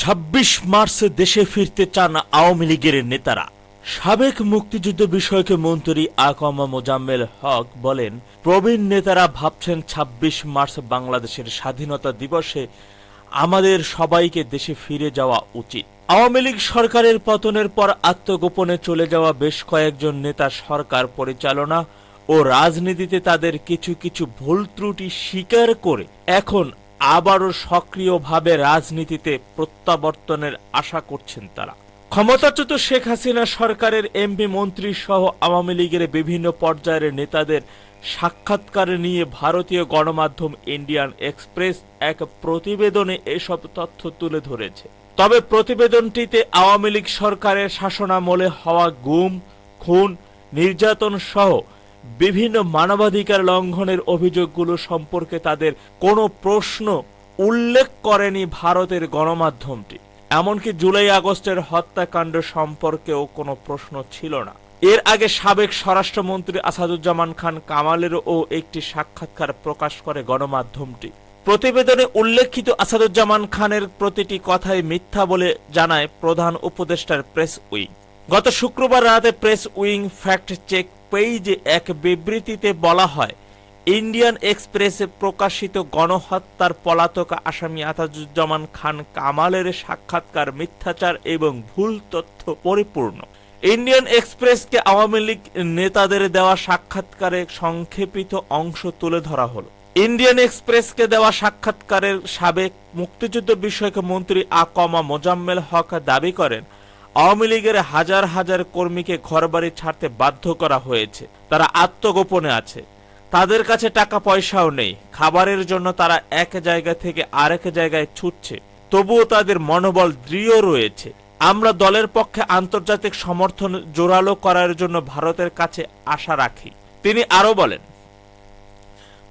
ছাব্বিশ মার্চ দেশে ফিরতে চান আওয়ামী লীগের নেতারা। সাবেক মুক্তিযুদ্ধ বিষয়ক মন্ত্রী আকমা মোজাম্মেল হক বলেন, প্রবীণ নেতারা ভাবছেন ছাব্বিশ মার্চ বাংলাদেশের স্বাধীনতা দিবসে আমাদের সবাইকে দেশে ফিরে যাওয়া উচিত। আওয়ামী লীগ সরকারের পতনের পর আত্মগোপনে চলে যাওয়া বেশ কয়েকজন নেতা সরকার পরিচালনা ও রাজনীতিতে তাদের কিছু কিছু ভুল ত্রুটি স্বীকার করে এখন আবারও সক্রিয়ভাবে রাজনীতিতে প্রত্যাবর্তনের আশা করছেন তারা। ক্ষমতাচ্যুত শেখ হাসিনা সরকারের এমপি, মন্ত্রী সহ আওয়ামী লীগের বিভিন্ন পর্যায়ের নেতাদের সাক্ষাৎকার নিয়ে ভারতীয় গণমাধ্যম ইন্ডিয়ান এক্সপ্রেস এক প্রতিবেদনে এসব তথ্য তুলে ধরেছে। তবে প্রতিবেদনটিতে আওয়ামী লীগ সরকারের শাসনামলে হওয়া গুম, খুন, নির্যাতন সহ বিভিন্ন মানবাধিকার লঙ্ঘনের অভিযোগগুলো সম্পর্কে তাদের কোনো প্রশ্ন উল্লেখ করেনি ভারতের গণমাধ্যমটি। এমনকি জুলাই আগস্টের হত্যাকাণ্ড সম্পর্কেও কোনো প্রশ্ন ছিল না। এর আগে সাবেক স্বরাষ্ট্রমন্ত্রী আসাদুজ্জামান খান কামালেরও একটি সাক্ষাৎকার প্রকাশ করে গণমাধ্যমটি। প্রতিবেদনে উল্লেখিত আসাদুজ্জামান খানের প্রতিটি কথাই মিথ্যা বলে জানায় প্রধান উপদেষ্টার প্রেস উইং। গত শুক্রবার রাতে প্রেস উইং ফ্যাক্ট চেক পেইজে এক বিবৃতিতে বলা হয়, ইন্ডিয়ান এক্সপ্রেসে প্রকাশিত গণহত্যার পলাতক আসামি আতাজুজ্জামান খান কামালের সাক্ষাৎকার মিথ্যাচার এবং ভুল তথ্য পরিপূর্ণ। ইন্ডিয়ান এক্সপ্রেসকে আওয়ামী লীগ নেতাদের দেওয়া সাক্ষাৎকারে সংক্ষেপিত অংশ তুলে ধরা হলো। ইন্ডিয়ান এক্সপ্রেসকে দেওয়া সাক্ষাৎকারের সাবেক মুক্তিযুদ্ধ বিষয়ক মন্ত্রী আকমা মোজাম্মেল হক দাবি করেন আওয়ামী লীগের হাজার হাজার কর্মীকে ঘরবাড়ি ছাড়তে বাধ্য করা হয়েছে। তারা আত্মগোপনে আছে। তাদের কাছে টাকা পয়সাও নেই। খাবারের জন্য তারা এক জায়গা থেকে আরেক জায়গায় ছুটছে। তবুও তাদের মনোবল দৃঢ় রয়েছে। আমরা দলের পক্ষে আন্তর্জাতিক সমর্থন জোরালো করার জন্য ভারতের কাছে আশা রাখি। তিনি আরও বলেন,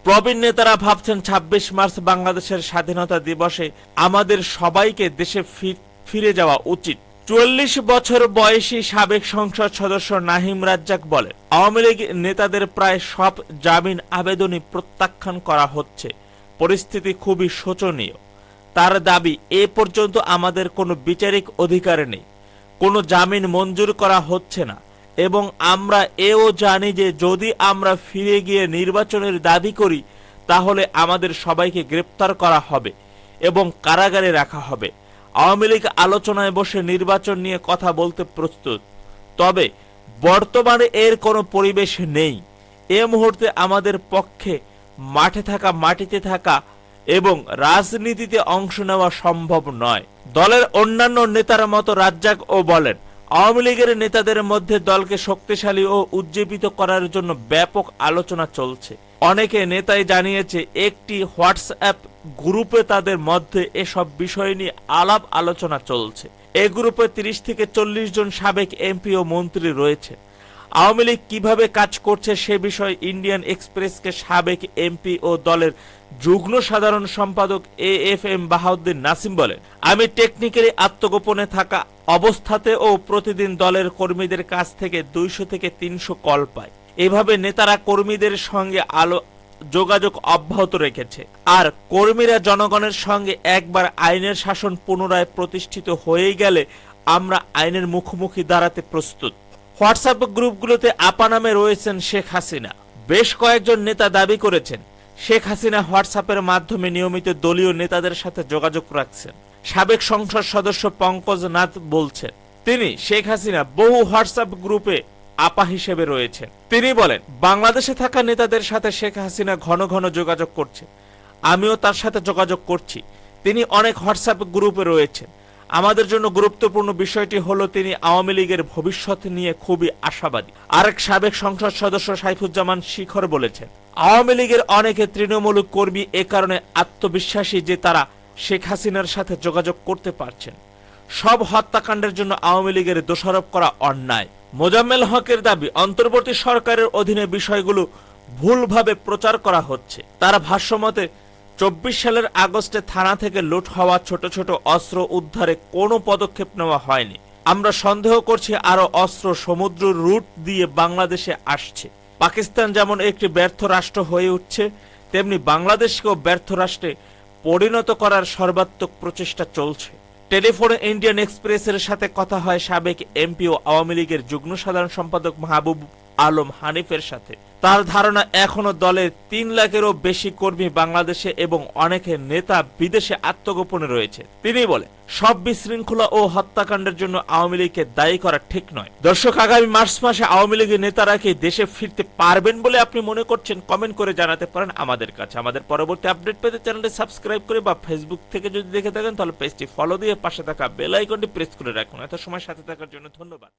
প্রবীণ নেতারা ভাবছেন ২৬ মার্চ বাংলাদেশের স্বাধীনতা দিবসে আমাদের সবাইকে দেশে ফিরে যাওয়া উচিত। চুয়াল্লিশ বছর বয়সী সাবেক সংসদ সদস্য নাহিম রাজ্জাক বলেন, আওয়ামী লীগ নেতাদের প্রায় সব জামিন আবেদনই প্রত্যাখ্যান করা হচ্ছে। পরিস্থিতি খুবই শোচনীয়। তার দাবি, এ পর্যন্ত আমাদের কোনো বিচারিক অধিকার নেই। কোনো জামিন মঞ্জুর করা হচ্ছে না। এবং আমরা এও জানি যে যদি আমরা ফিরে গিয়ে নির্বাচনের দাবি করি, তাহলে আমাদের সবাইকে গ্রেপ্তার করা হবে এবং কারাগারে রাখা হবে। আওয়ামী লীগ আলোচনায় বসে নির্বাচন নিয়ে কথা বলতে প্রস্তুত। তবে বর্তমানে এর কোনো পরিবেশ নেই। এ মুহূর্তে আমাদের পক্ষে মাঠে থাকা, মাটিতে থাকা এবং রাজনীতিতে অংশ নেওয়া সম্ভব নয়। দলের অন্যান্য নেতার মতো রাজ্জাক ও বলেন, আওয়ামী লীগের নেতাদের মধ্যে দলকে শক্তিশালী ও উজ্জীবিত করার জন্য ব্যাপক আলোচনা চলছে। অনেকে নেতাই জানিয়েছে, একটি হোয়াটসঅ্যাপ গ্রুপে তাদের মধ্যে এসব বিষয় নিয়ে আলাপ আলোচনা চলছে। এই গ্রুপে তিরিশ থেকে চল্লিশ জন সাবেক এমপি ও মন্ত্রী রয়েছে। আওয়ামী লীগ কীভাবে কাজ করছে সে বিষয়ে ইন্ডিয়ান এক্সপ্রেসকে সাবেক এমপি ও দলের যুগ্ম সাধারণ সম্পাদক A F M Bahauddin Nasim বলেন, আমি টেকনিক্যালি আত্মগোপনে থাকা অবস্থাতে ও প্রতিদিন দলের কর্মীদের কাছ থেকে দুইশো থেকে তিনশো কল পাই। এভাবে নেতারা কর্মীদের সঙ্গে আলো যোগাযোগ অব্যাহত রেখেছে। আর কর্মীরা জনগণের সঙ্গে একবার আইনের শাসন পুনরায় প্রতিষ্ঠিত হয়ে গেলে আমরা আইনের মুখোমুখি দাঁড়াতে প্রস্তুত। হোয়াটসঅ্যাপ গ্রুপগুলোতে আপা নামে রয়েছেন শেখ হাসিনা। বেশ কয়েকজন নেতা দাবি করেছেন, শেখ হাসিনা হোয়াটসঅ্যাপের মাধ্যমে নিয়মিত দলীয় নেতাদের সাথে যোগাযোগ রাখছেন। সাবেক সংসদ সদস্য পঙ্কজ নাথ বলছেন, তিনি শেখ হাসিনা বহু হোয়াটসঅ্যাপ গ্রুপে আপা হিসেবে রয়েছেন তিনি বলেন, বাংলাদেশে থাকা নেতাদের সাথে শেখ হাসিনা ঘন ঘন যোগাযোগ করছে। আমিও তার সাথে যোগাযোগ করছি। তিনি অনেক হোয়াটসঅ্যাপ গ্রুপে রয়েছেন আমাদের জন্য গুরুত্বপূর্ণ বিষয়টি হলো তিনি আওয়ামী লীগের ভবিষ্যৎ নিয়ে খুবই আশাবাদী। আরেক সাবেক সংসদ সদস্য সাইফুজ্জামান শিখর বলেছেন, আওয়ামী লীগের অনেকে তৃণমূল কর্মী এ কারণে আত্মবিশ্বাসী যে তারা শেখ হাসিনার সাথে যোগাযোগ করতে পারছেন। সব হত্যাকাণ্ডের জন্য আওয়ামী লীগের দোষারোপ করা অন্যায়। মোজাম্মেল হকের দাবি, অন্তর্বর্তী সরকারের অধীনে বিষয়গুলো ভুলভাবে প্রচার করা হচ্ছে। তার ভাষ্যমতে চব্বিশ সালের আগস্টে থানা থেকে লুট হওয়া ছোট ছোট অস্ত্র উদ্ধারে কোনো পদক্ষেপ নেওয়া হয়নি। আমরা সন্দেহ করছি আরও অস্ত্র সমুদ্র রুট দিয়ে বাংলাদেশে আসছে। পাকিস্তান যেমন একটি ব্যর্থ রাষ্ট্র হয়ে উঠছে, তেমনি বাংলাদেশকেও ব্যর্থ রাষ্ট্রে পরিণত করার সর্বাত্মক প্রচেষ্টা চলছে। টেলিফোনে ইন্ডিয়ান এক্সপ্রেসের সাথে কথা হয় সাবেক এমপিও আওয়ামী লীগের যুগ্ম সাধারণ সম্পাদক মাহবুব আলম হানিফের সাথে। তার ধারণা এখনও দলের তিন লাখেরও বেশি কর্মী বাংলাদেশে এবং অনেকে নেতা বিদেশে আত্মগোপনে রয়েছে। তিনি বলে সব বিশৃঙ্খলা ও হত্যাকাণ্ডের জন্য আওয়ামী লীগকে দায়ী করা ঠিক নয়। দর্শক, আগামী মার্চ মাসে আওয়ামী লীগের নেতারা কি দেশে ফিরতে পারবেন বলে আপনি মনে করছেন? কমেন্ট করে জানাতে পারেন আমাদের কাছে। আমাদের পরবর্তী আপডেট পেতে চ্যানেলটি সাবস্ক্রাইব করে বা ফেসবুক থেকে যদি দেখে থাকেন, তাহলে পেজটি ফলো দিয়ে পাশে থাকা বেল আইকনটি প্রেস করে রাখুন। এত সময় সাথে থাকার জন্য ধন্যবাদ।